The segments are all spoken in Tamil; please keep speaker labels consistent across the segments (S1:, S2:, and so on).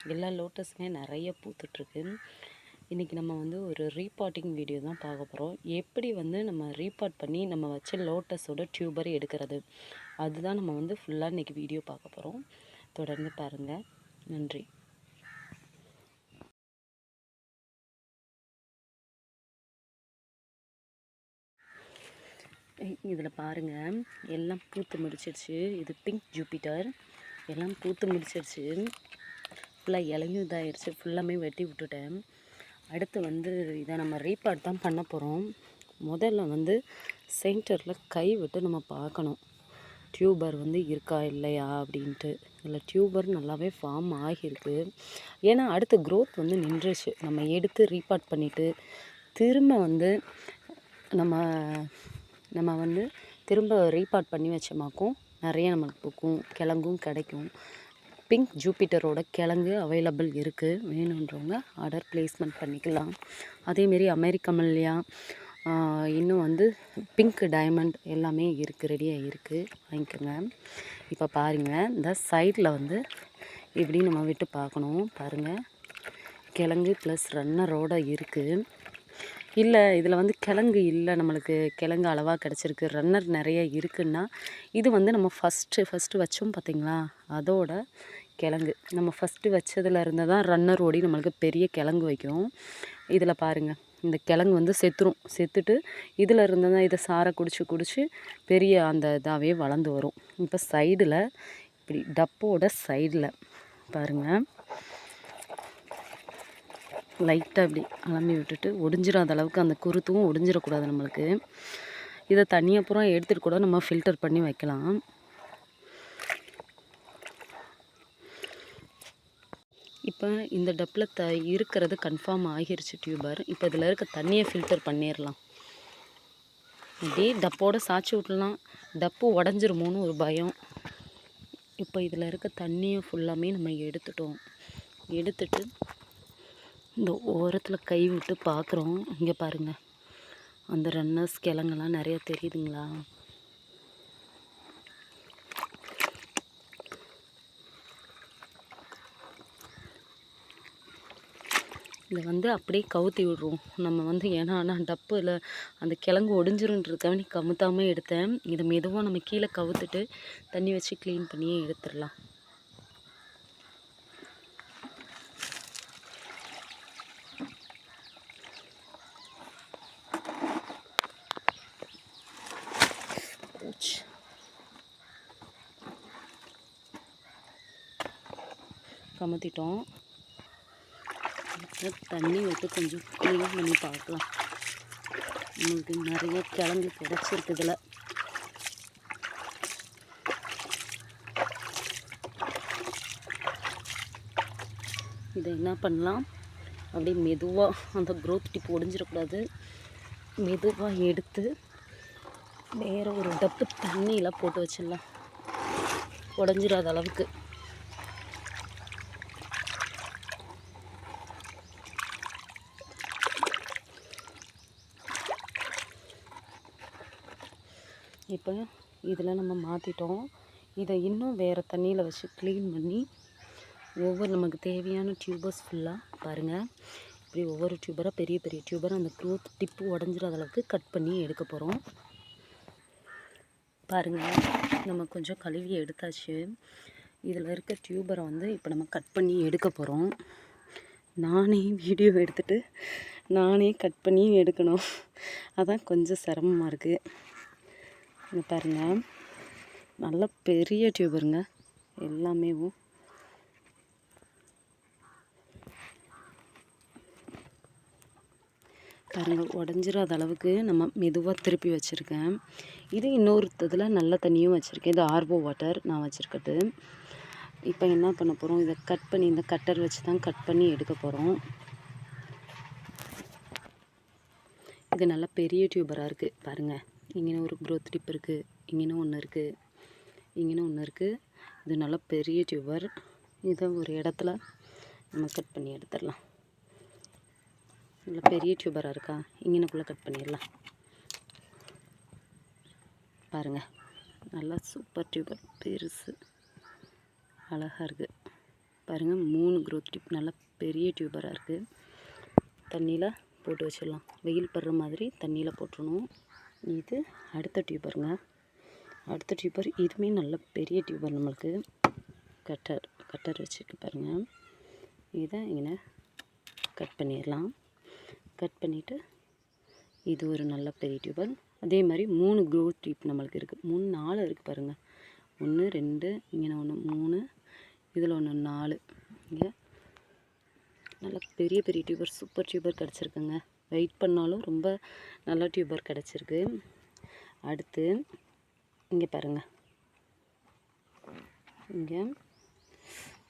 S1: எல்லா லோட்டஸுமே நிறைய பூத்துட்ருக்கு இன்றைக்கி நம்ம வந்து ஒரு ரீபாட்டிங் வீடியோ தான் பார்க்க போகிறோம் எப்படி வந்து நம்ம ரீபாட் பண்ணி நம்ம வச்ச லோட்டஸோட டியூபர் எடுக்கிறது? அதுதான் நம்ம வந்து ஃபுல்லாக இன்றைக்கி வீடியோ பார்க்க போகிறோம் தொடர்ந்து பாருங்கள் நன்றி. இதில் பாருங்கள் எல்லாம் பூத்து முடிச்சிருச்சு. இது பிங்க் ஜூபிட்டர் எல்லாம் பூத்து முடிச்சிருச்சு. ஃபுல்லாக இலையும் இதாகிடுச்சு ஃபுல்லாமே வெட்டி விட்டுட்டேன். அடுத்து வந்து இதை நம்ம ரீபார்ட் தான் பண்ண போகிறோம் முதல்ல வந்து சென்டரில் கை விட்டு நம்ம பார்க்கணும். டியூபர் வந்து இருக்கா இல்லையா அப்படின்ட்டு. இதில் டியூபர் நல்லாவே ஃபார்ம் ஆகியிருக்கு. ஏன்னா அடுத்த க்ரோத் வந்து நின்றுச்சு. நம்ம எடுத்து ரீபார்ட் பண்ணிவிட்டு திரும்ப வந்து நம்ம நம்ம வந்து திரும்ப ரீபார்ட் பண்ணி வச்சோமாக்கும் நிறைய நமக்கு பூக்கும் கிழங்கும் கிடைக்கும். பிங்க் ஜூபிட்டரோட கிழங்கு அவைலபிள் இருக்குது வேணுன்றவங்க ஆர்டர் ப்ளேஸ்மெண்ட் பண்ணிக்கலாம். அதேமாரி அமெரிக்கமல்லியா இன்னும் வந்து பிங்க் டைமண்ட் எல்லாமே இருக்குது ரெடியாக இருக்குது வாங்கிக்கோங்க. இப்போ பாருங்கள் இந்த சைடில் வந்து இப்படி நம்ம விட்டு பார்க்கணும். பாருங்கள் கிழங்கு ப்ளஸ் ரன்னரோடு இருக்குது இல்லை இதில் வந்து கிழங்கு இல்லை நம்மளுக்கு கிழங்கு அளவாக கிடச்சிருக்கு. ரன்னர் நிறைய இருக்குன்னா இது வந்து நம்ம ஃபஸ்ட்டு ஃபஸ்ட்டு வச்சோம் பார்த்திங்களா அதோட கிழங்கு. நம்ம ஃபஸ்ட்டு வச்சதில் இருந்து தான் ரன்னர் ஓடி நம்மளுக்கு பெரிய கிழங்கு வைக்கும். இதில் பாருங்கள் இந்த கிழங்கு வந்து செத்துரும். செத்துட்டு இதில் இருந்து தான் இதை சாரை குடிச்சு குடிச்சு பெரிய அந்த இதாகவே வளர்ந்து வரும். இப்போ சைடில் இப்படி டப்போட சைடில் பாருங்கள் லைட்டாக இப்படி அலம்பி விட்டுட்டு ஒடிஞ்சிடாத அளவுக்கு அந்த குருத்தும் ஒடிஞ்சிடக்கூடாது நம்மளுக்கு. இதை தனியாக பூரா எடுத்துகிட்டு கூட நம்ம ஃபில்டர் பண்ணி வைக்கலாம். இப்போ இந்த டப்பில் த இருக்கிறது கன்ஃபார்ம் ஆகிருச்சு டியூபர் இப்போ இதில் இருக்க தண்ணியை ஃபில்டர் பண்ணிடலாம் இப்படி டப்போடு சாய்ச்சி விட்லாம் டப்பு உடஞ்சிருமோன்னு ஒரு பயம். இப்போ இதில் இருக்க தண்ணியை ஃபுல்லாமே நம்ம எடுத்துட்டோம். எடுத்துட்டு இந்த ஓரத்தில் கை விட்டு பார்க்குறோம் இங்கே பாருங்கள் அந்த ரன்னர்ஸ் கிழங்கெல்லாம் நிறைய தெரியுதுங்களா? இதை வந்து அப்படியே கவுத்தி விடுறோம். நம்ம வந்து ஏன்னா நான் டப்பில் அந்த கிழங்கு ஒடிஞ்சிருன்றதுக்காக கமுத்தாமல் எடுத்தேன். இதை மெதுவாக நம்ம கீழே கவுத்துட்டு தண்ணி வச்சு க்ளீன் பண்ணியே எடுத்துடலாம். கமத்திட்டோம். தண்ணி விட்டு கொஞ்சம் க்ளீன் பண்ணி பார்க்கலாம். நம்மளுக்கு நிறைய கிழங்கு கிடச்சிருக்கு இதில். இதை என்ன பண்ணலாம்? அப்படியே மெதுவாக அந்த க்ரோத் டிப் ஒடிஞ்சிடக்கூடாது. மெதுவாக எடுத்து வேறு ஒரு டப்பு தண்ணியில் போட்டு வச்சிடலாம். உடஞ்சிடாத அளவுக்கு. இப்போ இதில் நம்ம மாற்றிட்டோம் இதை இன்னும் வேறு தண்ணியில் வச்சு க்ளீன் பண்ணி ஒவ்வொரு நமக்கு தேவையான டியூபர்ஸ் ஃபுல்லாக பாருங்கள் இப்படி ஒவ்வொரு டியூபராக பெரிய பெரிய டியூபராக அந்த க்ரோத் டிப்பு உடஞ்சிடாத அளவுக்கு கட் பண்ணி எடுக்க போகிறோம் பாருங்கள் நம்ம கொஞ்சம் கழுவி எடுத்தாச்சு. இதில் இருக்க டியூபரை வந்து இப்போ நம்ம கட் பண்ணி எடுக்க போகிறோம் நானே வீடியோ எடுத்துகிட்டு நானே கட் பண்ணி எடுக்கணும். அதான் கொஞ்சம் சிரமமாக இருக்குது இங்கே பாருங்கள் நல்ல பெரிய டியூபருங்க எல்லாமே பாருங்கள் உடஞ்சிராத அளவுக்கு நம்ம மெதுவாக திருப்பி வச்சுருக்கேன். இது இன்னொரு இதில் நல்ல தண்ணியும் வச்சுருக்கேன். இது ஆர்வோ வாட்டர் நான் வச்சுருக்கிறது. இப்போ என்ன பண்ண போகிறோம் இதை கட் பண்ணி இந்த கட்டர் வச்சு தான் கட் பண்ணி எடுக்க போகிறோம் இது நல்லா பெரிய டியூபராக இருக்குது பாருங்கள் இங்கே ஒரு க்ரோத் டிப் இருக்குது இங்கேன்னு ஒன்று இருக்குது இங்கேன்னு ஒன்று இருக்குது இது நல்லா பெரிய டியூபர் இதை ஒரு இடத்துல நம்ம கட் பண்ணி எடுத்துடலாம். நல்லா பெரிய டியூபராக இருக்கா? இங்கேனக்குள்ளே கட் பண்ணிடலாம். பாருங்கள் நல்லா சூப்பர் டியூபர் பெருசு அழகாக இருக்குது பாருங்கள் மூணு க்ரோத் டியூப் நல்லா பெரிய டியூபராக இருக்குது தண்ணியில் போட்டு வச்சிடலாம். வெயில் படுற மாதிரி தண்ணியில் போட்டுடணும். இது அடுத்த டியூபருங்க அடுத்த டியூபர் இதுவுமே நல்ல பெரிய டியூபர் நம்மளுக்கு கட்டர் கட்டர் வச்சுருக்கு பாருங்கள் இதை இங்கே கட் பண்ணிடலாம். கட் பண்ணிவிட்டு இது ஒரு நல்ல பெரிய டியூபர் அதே மாதிரி மூணு க்ரோத் டியூப் நம்மளுக்கு இருக்குது மூணு நாலு இருக்குது பாருங்கள் ஒன்று ரெண்டு இங்கே ஒன்று மூணு இதில் ஒன்று நாலு. இங்கே நல்ல பெரிய பெரிய டியூபர் சூப்பர் டியூபர் கிடச்சிருக்குங்க. வெயிட் பண்ணாலும் ரொம்ப நல்ல டியூபர் கிடச்சிருக்கு. அடுத்து இங்கே பாருங்கள் இங்கே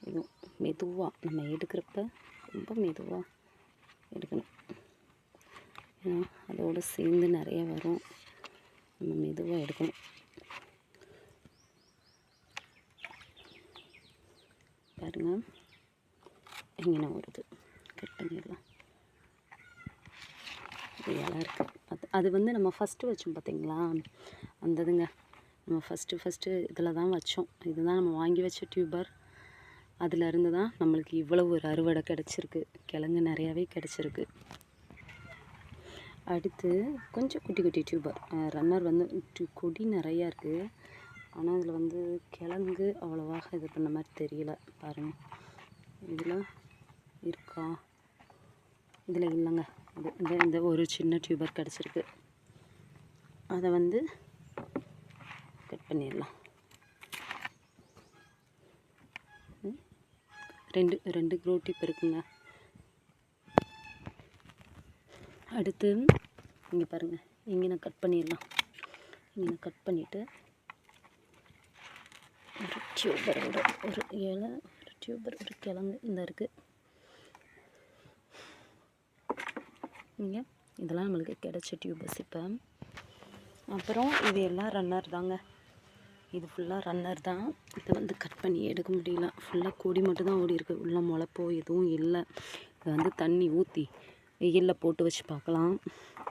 S1: இது மெதுவாக நம்ம எடுக்கிறப்ப ரொம்ப மெதுவாக எடுக்கணும். ஏன்னா அதோடு சேர்ந்து நிறைய வரும். நம்ம மெதுவாக எடுக்கணும். பாருங்கள் இங்கே வருது கட் பண்ணிடலாம். இது இலை இருக்குது அது அது வந்து நம்ம ஃபஸ்ட்டு வச்சோம் பார்த்தீங்களா அந்த இதுங்க நம்ம ஃபஸ்ட்டு ஃபஸ்ட்டு இதில் தான் வச்சோம். இதுதான் நம்ம வாங்கி வச்ச டியூபர் அதில் இருந்து தான் நம்மளுக்கு இவ்வளவு ஒரு அறுவடை கிடச்சிருக்கு. கிழங்கு நிறையாவே கிடச்சிருக்கு. அடுத்து கொஞ்சம் குட்டி குட்டி டியூபர் ரன்னர் வந்து கொடி நிறையா இருக்குது ஆனால் இதில் வந்து கிழங்கு அவ்வளோவாக இது பண்ண மாதிரி தெரியல. பாருங்கள் இதில் இருக்கா? இதில் இல்லைங்க. இது இந்த இந்த ஒரு சின்ன டியூபர் கிடச்சிருக்கு. அதை வந்து கட் பண்ணிடலாம். ரெண்டு ரெண்டு க்ரோ டிப் இருக்குங்க. அடுத்து இங்கே பாருங்கள் இங்கே நான் கட் பண்ணிடலாம். இங்கே நான் கட் பண்ணிவிட்டு ஒரு டியூபரோட ஒரு இலை ஒரு டியூபர் ஒரு கிழங்கு இந்த இருக்குது இங்கே இதெல்லாம் நம்மளுக்கு கிடைச்ச டியூபஸ் இப்போ. அப்புறம் இது எல்லாம் ரன்னர் தாங்க. இது ஃபுல்லாக ரன்னர் தான். இதை வந்து கட் பண்ணி எடுக்க முடியல. ஃபுல்லாக கொடி மட்டும் தான் ஓடி இருக்குது உள்ள முளைப்போ எதுவும் இல்லை. இதை வந்து தண்ணி ஊற்றி வெயிலில் போட்டு வச்சு பார்க்கலாம்.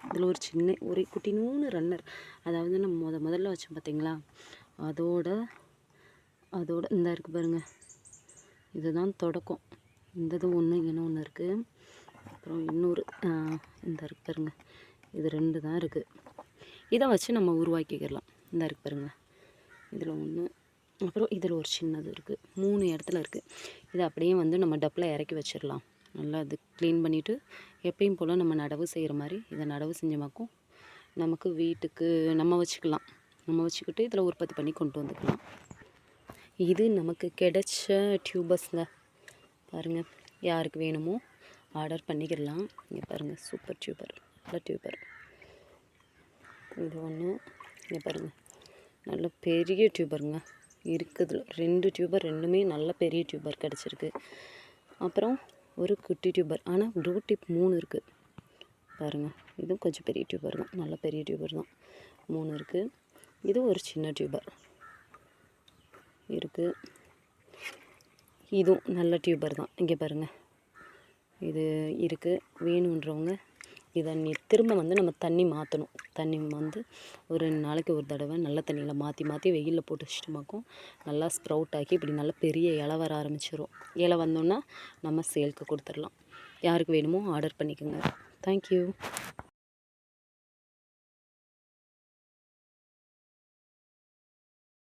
S1: இதில் ஒரு சின்ன ஒரு குட்டினூன்னு ரன்னர் அதாவது நம்ம முத முதல்ல வச்சோம் பார்த்தீங்களா அதோட அதோட இந்த இருக்குது பாருங்கள் இதுதான் தொடக்கம். இந்த இது ஒன்று இன்னும் ஒன்று இருக்குது அப்புறம் இன்னொரு இந்த இருக்கு பாருங்க. இது ரெண்டு தான் இருக்குது இதை வச்சு நம்ம உருவாக்கிக்கிறலாம் இந்த இருக்கு பாருங்க. இதில் ஒன்று அப்புறம் இதில் ஒரு சின்னது இருக்குது மூணு இடத்துல இருக்குது இதை அப்படியே வந்து நம்ம டப்பில் இறக்கி வச்சிடலாம். நல்லா அது க்ளீன் பண்ணிவிட்டு எப்பயும் போல் நம்ம நடவு செய்கிற மாதிரி இதை நடவு செஞ்சமாக்கும். நமக்கு வீட்டுக்கு நம்ம வச்சுக்கலாம். நம்ம வச்சுக்கிட்டு இதில் உற்பத்தி பண்ணி கொண்டு வந்துக்கலாம். இது நமக்கு கிடைச்ச டியூபஸ்ங்க பாருங்கள் யாருக்கு வேணுமோ ஆர்டர் பண்ணிக்கிடலாம். இங்கே பாருங்கள் சூப்பர் டியூபர் நல்ல டியூபர் இது ஒன்று இங்கே பாருங்கள் நல்ல பெரிய டியூபருங்க இருக்குதுல ரெண்டு டியூபர் ரெண்டுமே நல்ல பெரிய டியூபர் கிடச்சிருக்கு. அப்புறம் ஒரு குட்டி டியூபர் ஆனால் ப்ளூ டிப் மூணு இருக்குது பாருங்கள் இதுவும் கொஞ்சம் பெரிய டியூபர் தான். நல்ல பெரிய டியூபர் தான். மூணு இருக்குது இது ஒரு சின்ன டியூபர் இருக்குது இதுவும் நல்ல டியூபர் தான். இங்கே பாருங்கள் இது இருக்குது வேணுன்றவங்க இதை நீ திரும்ப வந்து நம்ம தண்ணி மாற்றணும் தண்ணி வந்து ஒரு ரெண்டு நாளைக்கு ஒரு தடவை நல்ல தண்ணியில் மாற்றி மாற்றி வெயிலில் போட்டு வச்சுட்டுமாக்கும் நல்லா ஸ்ப்ரவுட் ஆக்கி இப்படி நல்லா பெரிய இலை வர ஆரம்பிச்சிடும் இலை வந்தோன்னா நம்ம சேல்க்கு கொடுத்துடலாம். யாருக்கு வேணுமோ ஆர்டர் பண்ணிக்கோங்க. தேங்க்யூ